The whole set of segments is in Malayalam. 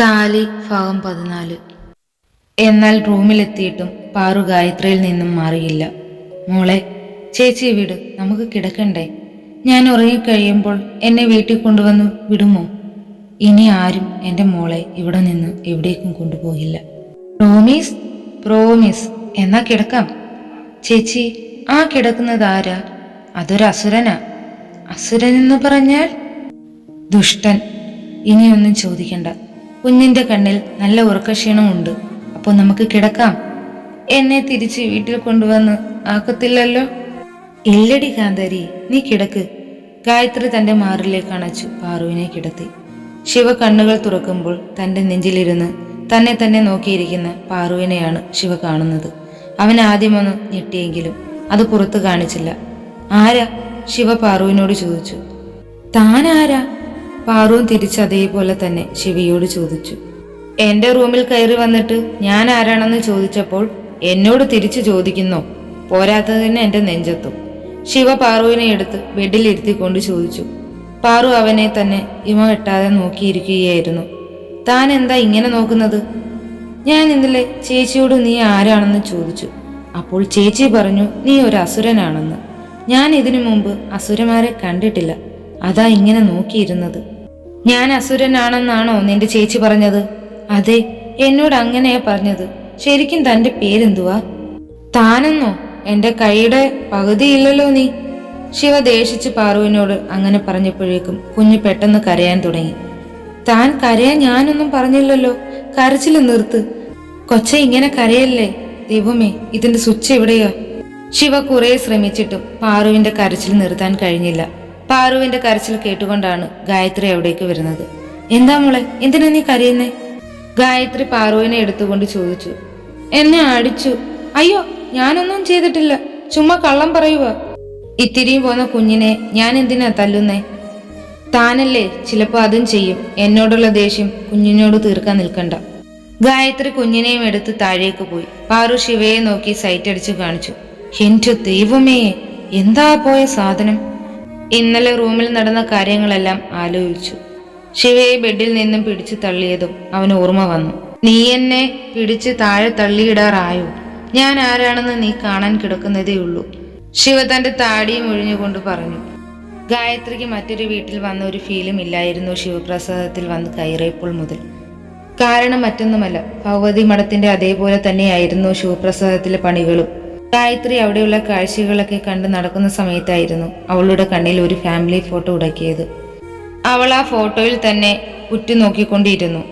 താലി ഭാഗം പതിനാല്. എന്നാൽ റൂമിലെത്തിയിട്ടും പാറു ഗായത്രിയിൽ നിന്നും മാറിയില്ല. മോളെ ചേച്ചി വിട് നമുക്ക് കിടക്കണ്ടേ? ഞാൻ ഉറങ്ങിക്കഴിയുമ്പോൾ എന്നെ വീട്ടിൽ കൊണ്ടുവന്ന് വിടുമോ? ഇനി ആരും എന്റെ മോളെ ഇവിടെ നിന്ന് എവിടേക്കും കൊണ്ടുപോകില്ല. പ്രോമീസ് പ്രോമിസ് എന്നാ കിടക്കാം. ചേച്ചി ആ കിടക്കുന്നത് ആരാ? അതൊരു അസുരനാ? അസുരൻ എന്ന് പറഞ്ഞാൽ? ദുഷ്ടൻ ഇനിയൊന്നും ചോദിക്കണ്ട. കുഞ്ഞിന്റെ കണ്ണിൽ നല്ല ഉറക്കക്ഷീണമുണ്ട് അപ്പോൾ നമുക്ക് കിടക്കാം. എന്നെ തിരിച്ച് വീട്ടിൽ കൊണ്ടുവന്ന് ആക്കത്തില്ലല്ലോ? ഇല്ലടി കാന്തരി നീ കിടക്ക്. ഗായത്രി തന്റെ മാറിലേക്ക് അണച്ചു പാറുവിനെ കിടത്തി. ശിവ കണ്ണുകൾ തുറക്കുമ്പോൾ തന്റെ നെഞ്ചിലിരുന്ന് തന്നെ തന്നെ നോക്കിയിരിക്കുന്ന പാറുവിനെയാണ് ശിവ കാണുന്നത്. അവൻ ആദ്യമൊന്ന് ഞെട്ടിയെങ്കിലും അത് പുറത്തു കാണിച്ചില്ല. ആരാ? ശിവ പാറുവിനോട് ചോദിച്ചു. താനാരാ? പാറുവും തിരിച്ച് അതേപോലെ തന്നെ ശിവയോട് ചോദിച്ചു. എന്റെ റൂമിൽ കയറി വന്നിട്ട് ഞാൻ ആരാണെന്ന് ചോദിച്ചപ്പോൾ എന്നോട് തിരിച്ചു ചോദിക്കുന്നോ? പോരാത്തതിന് എന്റെ നെഞ്ചത്തും. ശിവ പാറുവിനെ എടുത്ത് ബെഡിൽ ഇരുത്തിക്കൊണ്ട് ചോദിച്ചു. പാറു അവനെ തന്നെ ഇമ വെട്ടാതെ നോക്കിയിരിക്കുകയായിരുന്നു. താൻ എന്താ ഇങ്ങനെ നോക്കുന്നത്? ഞാൻ ഇന്നലെ ചേച്ചിയോട് നീ ആരാണെന്ന് ചോദിച്ചു. അപ്പോൾ ചേച്ചി പറഞ്ഞു നീ ഒരു അസുരനാണെന്ന്. ഞാൻ ഇതിനു മുമ്പ് അസുരന്മാരെ കണ്ടിട്ടില്ല. അതാ ഇങ്ങനെ നോക്കിയിരുന്നത്. ഞാൻ അസുരനാണെന്നാണോ നിന്റെ ചേച്ചി പറഞ്ഞത്? അതെ എന്നോട് അങ്ങനെയാ പറഞ്ഞത്. ശരിക്കും തന്റെ പേരെന്തുവാ? താനെന്നോ? എന്റെ കൈയുടെ പകുതിയില്ലല്ലോ നീ. ശിവ ദേഷിച്ച് പാറുവിനോട് അങ്ങനെ പറഞ്ഞപ്പോഴേക്കും കുഞ്ഞ് പെട്ടെന്ന് കരയാൻ തുടങ്ങി. താൻ കരയാൻ ഞാനൊന്നും പറഞ്ഞില്ലല്ലോ. കരച്ചിൽ നിർത്ത്. കൊച്ച ഇങ്ങനെ കരയല്ലേ? ദൈവമേ ഇതിന്റെ സ്വിച്ച് എവിടെയാ? ശിവ കുറെ ശ്രമിച്ചിട്ടും പാറുവിന്റെ കരച്ചിൽ നിർത്താൻ കഴിഞ്ഞില്ല. പാറുവിന്റെ കരച്ചിൽ കേട്ടുകൊണ്ടാണ് ഗായത്രി അവിടേക്ക് വരുന്നത്. എന്താ മോളെ? എന്തിനാ നീ കരയുന്നേ? ഗായത്രി പാറുവിനെ എടുത്തുകൊണ്ട് ചോദിച്ചു. എന്നെ അടിച്ചു അയ്യോ ഞാനൊന്നും ചെയ്തിട്ടില്ല. ചുമ്മാ കള്ളം പറയുക. ഇത്തിരിയും പോന്ന കുഞ്ഞിനെ ഞാൻ എന്തിനാ തല്ലുന്നേ? താനല്ലേ ചിലപ്പോ അതും ചെയ്യും. എന്നോടുള്ള ദേഷ്യം കുഞ്ഞിനോട് തീർക്കാൻ നിൽക്കണ്ട. ഗായത്രി കുഞ്ഞിനെയും എടുത്ത് താഴേക്ക് പോയി. പാറു ശിവയെ നോക്കി സൈറ്റ് അടിച്ചു കാണിച്ചു. എന്റെ ദൈവമേ എന്താ പോയ സാധനം? ഇന്നലെ റൂമിൽ നടന്ന കാര്യങ്ങളെല്ലാം ആലോചിച്ചു. ശിവയെ ബെഡിൽ നിന്നും പിടിച്ചു തള്ളിയതും അവന് ഓർമ്മ വന്നു. നീ എന്നെ പിടിച്ച് താഴെ തള്ളിയിടാറായോ? ഞാൻ ആരാണെന്ന് നീ കാണാൻ കിടക്കുന്നതേ ഉള്ളൂ ശിവ തന്റെ താടിയും ഒഴിഞ്ഞുകൊണ്ട് പറഞ്ഞു. ഗായത്രിക്ക് മറ്റൊരു വീട്ടിൽ വന്ന ഒരു ഫീലും ഇല്ലായിരുന്നു ശിവപ്രസാദത്തിൽ വന്ന് കയറിയപ്പോൾ മുതൽ. കാരണം മറ്റൊന്നുമല്ല ഭഗവതി മഠത്തിന്റെ അതേപോലെ തന്നെയായിരുന്നു ശിവപ്രസാദത്തിലെ പണികളും. ഗായത്രി അവിടെയുള്ള കാഴ്ചകളൊക്കെ കണ്ട് നടക്കുന്ന സമയത്തായിരുന്നു അവളുടെ കണ്ണിൽ ഒരു ഫാമിലി ഫോട്ടോ ഉടക്കിയത്. അവൾ ആ ഫോട്ടോയിൽ തന്നെ ഉറ്റുനോക്കിക്കൊണ്ടിരുന്നു.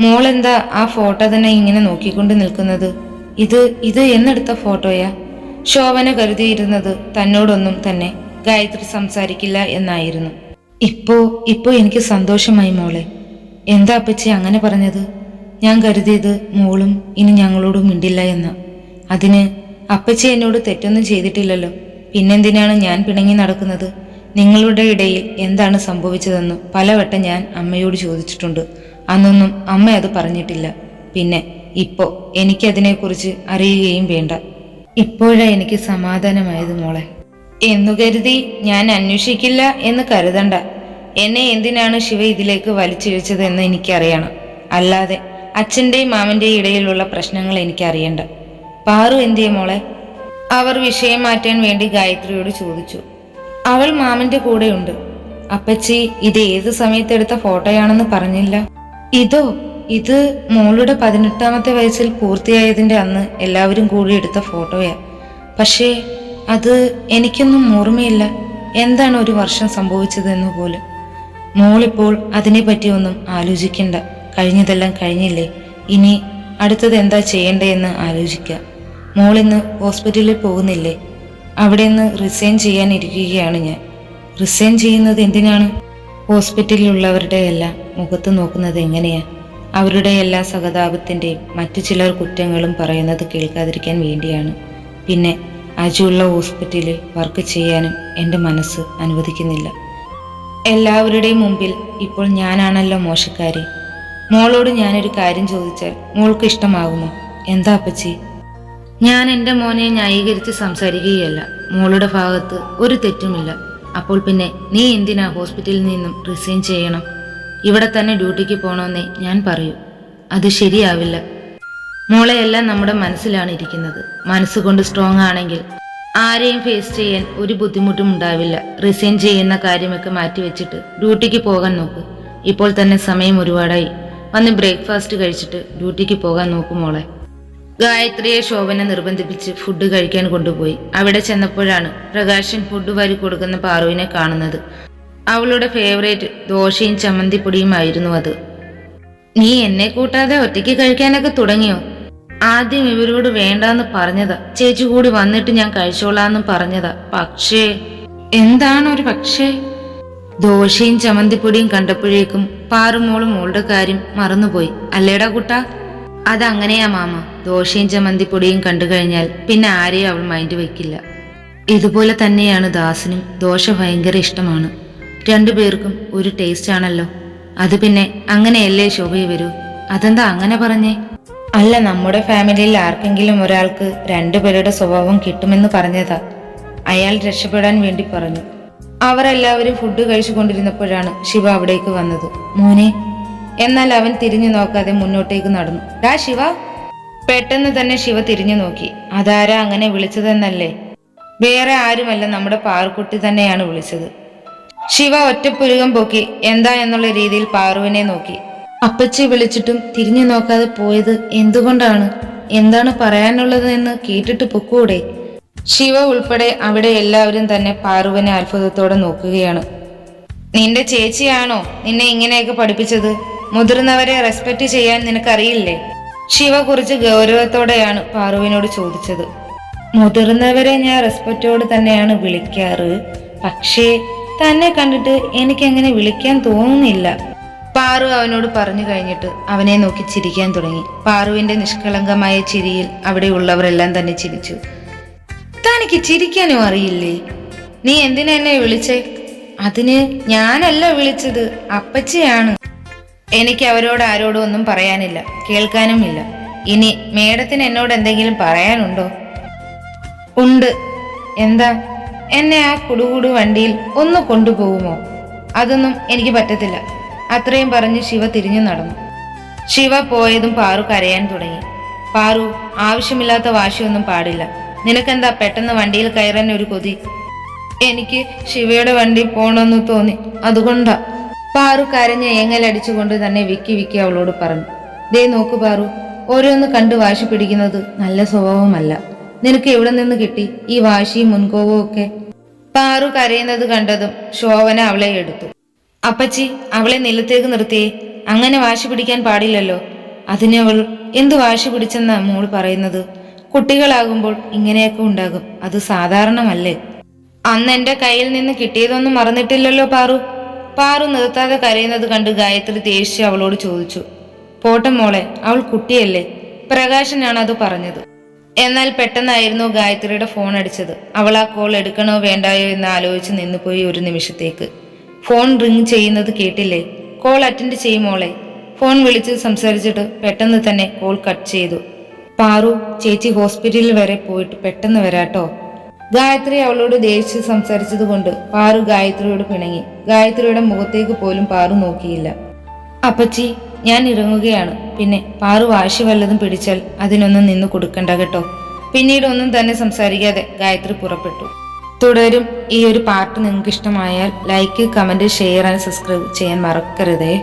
മോളെന്താ ആ ഫോട്ടോ തന്നെ ഇങ്ങനെ നോക്കിക്കൊണ്ട് നിൽക്കുന്നത്? ഇത് ഇത് എന്നെടുത്ത ഫോട്ടോയാ ശോഭന കരുതിയിരുന്നത് തന്നോടൊന്നും തന്നെ ഗായത്രി സംസാരിക്കില്ല എന്നായിരുന്നു. ഇപ്പോ ഇപ്പോ എനിക്ക് സന്തോഷമായി മോളെ. എന്താ അപ്പച്ചി അങ്ങനെ പറഞ്ഞത്? ഞാൻ കരുതിയത് മോളും ഇനി ഞങ്ങളോട് മിണ്ടില്ല എന്ന്. അതിന് അപ്പച്ചി എന്നോട് തെറ്റൊന്നും ചെയ്തിട്ടില്ലല്ലോ. പിന്നെന്തിനാണ് ഞാൻ പിണങ്ങി നടക്കുന്നത്? നിങ്ങളുടെ ഇടയിൽ എന്താണ് സംഭവിച്ചതെന്ന് പലവട്ടം ഞാൻ അമ്മയോട് ചോദിച്ചിട്ടുണ്ട്. അന്നൊന്നും അമ്മ അത് പറഞ്ഞിട്ടില്ല. പിന്നെ ഇപ്പോ എനിക്കതിനെക്കുറിച്ച് അറിയുകയും വേണ്ട. ഇപ്പോഴാ എനിക്ക് സമാധാനമായത് മോളെ. എന്നു കരുതി ഞാൻ അന്വേഷിക്കില്ല എന്ന് കരുതണ്ട. എന്നെ എന്തിനാണ് ശിവ ഇതിലേക്ക് വലിച്ചിഴച്ചതെന്ന് എനിക്കറിയണം. അല്ലാതെ അച്ഛന്റെയും മാമന്റെയും ഇടയിലുള്ള പ്രശ്നങ്ങൾ എനിക്കറിയണ്ട. പാറു എന്തിയെ മോളെ? അവർ വിഷയം മാറ്റാൻ വേണ്ടി ഗായത്രിയോട് ചോദിച്ചു. അവൾ മാമന്റെ കൂടെയുണ്ട്. അപ്പച്ചി ഇത് ഏത് സമയത്തെടുത്ത ഫോട്ടോയാണെന്ന് പറഞ്ഞില്ല. ഇതോ ഇത് മോളുടെ പതിനെട്ടാമത്തെ വയസ്സിൽ പൂർത്തിയായതിന്റെ അന്ന് എല്ലാവരും കൂടി എടുത്ത ഫോട്ടോയാ. പക്ഷേ അത് എനിക്കൊന്നും ഓർമ്മയില്ല. എന്താണ് ഒരു വർഷം സംഭവിച്ചതെന്ന് പോലും. മോളിപ്പോൾ അതിനെപ്പറ്റി ഒന്നും ആലോചിക്കണ്ട. കഴിഞ്ഞതെല്ലാം കഴിഞ്ഞില്ലേ? ഇനി അടുത്തത് എന്താ ചെയ്യേണ്ടതെന്ന് ആലോചിക്കുക മോളിന്ന് ഹോസ്പിറ്റലിൽ പോകുന്നില്ലേ? അവിടെ നിന്ന് റിസൈൻ ചെയ്യാനിരിക്കുകയാണ് ഞാൻ. റിസൈൻ ചെയ്യുന്നത് എന്തിനാണ്? ഹോസ്പിറ്റലിലുള്ളവരുടെ എല്ലാം മുഖത്ത് നോക്കുന്നത് എങ്ങനെയാ? അവരുടെ എല്ലാ സഹതാപത്തിന്റെയും മറ്റു ചിലർ കുറ്റങ്ങളും പറയുന്നത് കേൾക്കാതിരിക്കാൻ വേണ്ടിയാണ്. പിന്നെ അജുള്ള ഹോസ്പിറ്റലിൽ വർക്ക് ചെയ്യാനും എന്റെ മനസ്സ് അനുവദിക്കുന്നില്ല. എല്ലാവരുടെയും മുമ്പിൽ ഇപ്പോൾ ഞാനാണല്ലോ മോശക്കാരി. മോളോട് ഞാനൊരു കാര്യം ചോദിച്ചാൽ മോൾക്ക് ഇഷ്ടമാകുമോ? എന്താ അപ്പച്ചി? ഞാൻ എന്റെ മോനെ ന്യായീകരിച്ച് സംസാരിക്കുകയല്ല. മോളുടെ ഭാഗത്ത് ഒരു തെറ്റുമില്ല. അപ്പോൾ പിന്നെ നീ എന്തിനാ ഹോസ്പിറ്റലിൽ നിന്നും റിസൈൻ ചെയ്യണം? ഇവിടെ തന്നെ ഡ്യൂട്ടിക്ക് പോകണമെന്നേ ഞാൻ പറയൂ. അത് ശരിയാവില്ല. മോളെയെല്ലാം നമ്മുടെ മനസ്സിലാണ് ഇരിക്കുന്നത്. മനസ്സുകൊണ്ട് സ്ട്രോങ് ആണെങ്കിൽ ആരെയും ഫേസ് ചെയ്യാൻ ഒരു ബുദ്ധിമുട്ടും ഉണ്ടാവില്ല. റിസൈൻ ചെയ്യുന്ന കാര്യമൊക്കെ മാറ്റിവെച്ചിട്ട് ഡ്യൂട്ടിക്ക് പോകാൻ നോക്ക്. ഇപ്പോൾ തന്നെ സമയം ഒരുപാടായി. വന്ന് ബ്രേക്ക്ഫാസ്റ്റ് കഴിച്ചിട്ട് ഡ്യൂട്ടിക്ക് പോകാൻ നോക്കും മോളെ. ഗായത്രിയെ ശോഭന നിർബന്ധിപ്പിച്ച് ഫുഡ് കഴിക്കാൻ കൊണ്ടുപോയി. അവിടെ ചെന്നപ്പോഴാണ് പ്രകാശൻ ഫുഡ് വാരി കൊടുക്കുന്ന പാറുവിനെ കാണുന്നത്. അവളുടെ ഫേവറേറ്റ് ദോശയും ചമ്മന്തിപ്പൊടിയുമായിരുന്നു അത്. നീ എന്നെ കൂട്ടാതെ ഒറ്റയ്ക്ക് കഴിക്കാനൊക്കെ തുടങ്ങിയോ? ആദ്യം ഇവരോട് വേണ്ടാന്ന് പറഞ്ഞതാ. ചേച്ചി കൂടി വന്നിട്ട് ഞാൻ കഴിച്ചോളാന്നും പറഞ്ഞതാ. പക്ഷേ എന്താണ് ഒരു പക്ഷേ? ദോശയും ചമ്മന്തിപ്പൊടിയും കണ്ടപ്പോഴേക്കും പാറുമോളും മോളുടെ കാര്യം മറന്നുപോയി. അല്ലേടാ കുട്ടാ? അതങ്ങനെയാ മാമ. ദോശയും ചമ്മന്തിപ്പൊടിയും കണ്ടു കഴിഞ്ഞാൽ പിന്നെ ആരെയും അവൾ മൈൻഡ് വയ്ക്കില്ല ഇതുപോലെ തന്നെയാണ് ദാസിനും ദോശ ഭയങ്കര ഇഷ്ടമാണ്. രണ്ടുപേർക്കും ഒരു ടേസ്റ്റ് ആണല്ലോ. അത് പിന്നെ അങ്ങനെയല്ലേ ശോഭയെ വരൂ? അതെന്താ അങ്ങനെ പറഞ്ഞേ? അല്ല നമ്മുടെ ഫാമിലിയിൽ ആർക്കെങ്കിലും ഒരാൾക്ക് രണ്ടുപേരുടെ സ്വഭാവം കിട്ടുമെന്ന് പറഞ്ഞതാ. അയാൾ രക്ഷപ്പെടാൻ വേണ്ടി പറഞ്ഞു. അവരെല്ലാവരും ഫുഡ് കഴിച്ചുകൊണ്ടിരുന്നപ്പോഴാണ് ശിവ അവിടേക്ക് വന്നത്. മോനെ എന്നാൽ അവൻ തിരിഞ്ഞു നോക്കാതെ മുന്നോട്ടേക്ക് നടന്നു. ഡാ ശിവ. പെട്ടെന്ന് തന്നെ ശിവ തിരിഞ്ഞു നോക്കി. അതാരാ അങ്ങനെ വിളിച്ചതെന്നല്ലേ? വേറെ ആരുമല്ല നമ്മുടെ പാറുക്കുട്ടി തന്നെയാണ് വിളിച്ചത്. ശിവ ഒറ്റപ്പുരുകം പൊക്കി എന്താ? എന്നുള്ള രീതിയിൽ പാറുവിനെ നോക്കി. അപ്പച്ചി വിളിച്ചിട്ടും തിരിഞ്ഞു നോക്കാതെ പോയത് എന്തുകൊണ്ടാണ്? എന്താണ് പറയാനുള്ളത് എന്ന് കേട്ടിട്ട് പൊക്കൂടെ? ശിവ ഉൾപ്പെടെ അവിടെ എല്ലാവരും തന്നെ പാറുവിനെ അത്ഭുതത്തോടെ നോക്കുകയാണ്. നിന്റെ ചേച്ചിയാണോ നിന്നെ ഇങ്ങനെയൊക്കെ പഠിപ്പിച്ചത്? മുതിർന്നവരെ റെസ്പെക്ട് ചെയ്യാൻ നിനക്കറിയില്ലേ? ശിവ കുറിച്ച് ഗൗരവത്തോടെയാണ് പാറുവിനോട് ചോദിച്ചത്. മുതിർന്നവരെ ഞാൻ റെസ്പെക്റ്റോട് തന്നെയാണ് വിളിക്കാറ്. പക്ഷേ തന്നെ കണ്ടിട്ട് എനിക്കങ്ങനെ വിളിക്കാൻ തോന്നുന്നില്ല. പാറു അവനോട് പറഞ്ഞു കഴിഞ്ഞിട്ട് അവനെ നോക്കി ചിരിക്കാൻ തുടങ്ങി. പാറുവിന്റെ നിഷ്കളങ്കമായ ചിരിയിൽ അവിടെയുള്ളവരെല്ലാം തന്നെ ചിരിച്ചു. തനിക്ക് ചിരിക്കാനും അറിയില്ലേ? നീ എന്തിനെന്നെ വിളിച്ചേ? അതിന് ഞാനല്ല വിളിച്ചത് അപ്പച്ചിയാണ്. എനിക്ക് അവരോട് ആരോടും ഒന്നും പറയാനില്ല. കേൾക്കാനും ഇല്ല. ഇനി മേഡത്തിന് എന്നോട് എന്തെങ്കിലും പറയാനുണ്ടോ? ഉണ്ട്. എന്താ? എന്നെ ആ കുടുകുടു വണ്ടിയിൽ ഒന്ന് കൊണ്ടുപോകുമോ അതൊന്നും എനിക്ക് പറ്റത്തില്ല. അത്രയും പറഞ്ഞ് ശിവ തിരിഞ്ഞു നടന്നു. ശിവ പോയതും പാറു കരയാൻ തുടങ്ങി. പാറു ആവശ്യമില്ലാത്ത വാശിയൊന്നും പാടില്ല. നിനക്കെന്താ പെട്ടെന്ന് വണ്ടിയിൽ കയറാൻ ഒരു കൊതി? എനിക്ക് ശിവയുടെ വണ്ടി പോണമെന്ന് തോന്നി. അതുകൊണ്ടാ. പാറു കരഞ്ഞ് ഏങ്ങലടിച്ചുകൊണ്ട് തന്നെ വിക്കി വിക്കി അവളോട് പറഞ്ഞു ദേ നോക്കു പാറു ഓരോന്ന് കണ്ട് വാശി പിടിക്കുന്നത് നല്ല സ്വഭാവമല്ല. നിനക്ക് എവിടെ നിന്ന് കിട്ടി ഈ വാശിയും മുൻകോപവും ഒക്കെ? പാറു കരയുന്നത് കണ്ടതും ശോഭന അവളെ എടുത്തു. അപ്പച്ചി അവളെ നിലത്തേക്ക് നിർത്തിയേ അങ്ങനെ വാശി പിടിക്കാൻ പാടില്ലല്ലോ. അതിനവൾ എന്ത് വാശി പിടിച്ചെന്ന മോൾ പറയുന്നത്? കുട്ടികളാകുമ്പോൾ ഇങ്ങനെയൊക്കെ ഉണ്ടാകും അത് സാധാരണമല്ലേ? അന്ന് എന്റെ കയ്യിൽ നിന്ന് കിട്ടിയതൊന്നും മറന്നിട്ടില്ലല്ലോ പാറു. പാറു നിർത്താതെ കരയുന്നത് കണ്ട് ഗായത്രി ദേഷ്യം അവളോട് ചോദിച്ചു പോട്ടെ മോളെ അവൾ കുട്ടിയല്ലേ? പ്രകാശനാണ് അത് പറഞ്ഞത്. എന്നാൽ പെട്ടെന്നായിരുന്നു ഗായത്രിയുടെ ഫോൺ അടിച്ചത്. അവൾ ആ കോൾ എടുക്കണോ വേണ്ടായോ എന്ന് ആലോചിച്ച് നിന്നുപോയി ഒരു നിമിഷത്തേക്ക്. ഫോൺ റിങ് ചെയ്യുന്നത് കേട്ടില്ലേ? കോൾ അറ്റൻഡ് ചെയ്യും മോളെ. ഫോൺ വിളിച്ച് സംസാരിച്ചിട്ട് പെട്ടെന്ന് തന്നെ കോൾ കട്ട് ചെയ്തു. പാറു ചേച്ചി ഹോസ്പിറ്റലിൽ വരെ പോയിട്ട് പെട്ടെന്ന് വരാട്ടോ. ഗായത്രി അവളോട് ദേഷ്യം സംസാരിച്ചത് കൊണ്ട് പാറു ഗായത്രിയോട് പിണങ്ങി. ഗായത്രിയുടെ മുഖത്തേക്ക് പോലും പാറു നോക്കിയില്ല. അപ്പച്ചി ഞാൻ ഇറങ്ങുകയാണ്. പിന്നെ പാറു വാശി വല്ലതും പിടിച്ചാൽ അതിനൊന്നും നിന്ന് കൊടുക്കണ്ട കേട്ടോ. പിന്നീട് ഒന്നും തന്നെ സംസാരിക്കാതെ ഗായത്രി പുറപ്പെട്ടു. തുടരും ഈ ഒരു പാട്ട് നിങ്ങൾക്ക് ഇഷ്ടമായാൽ like comment share and subscribe ചെയ്യാൻ മറക്കരുതേ.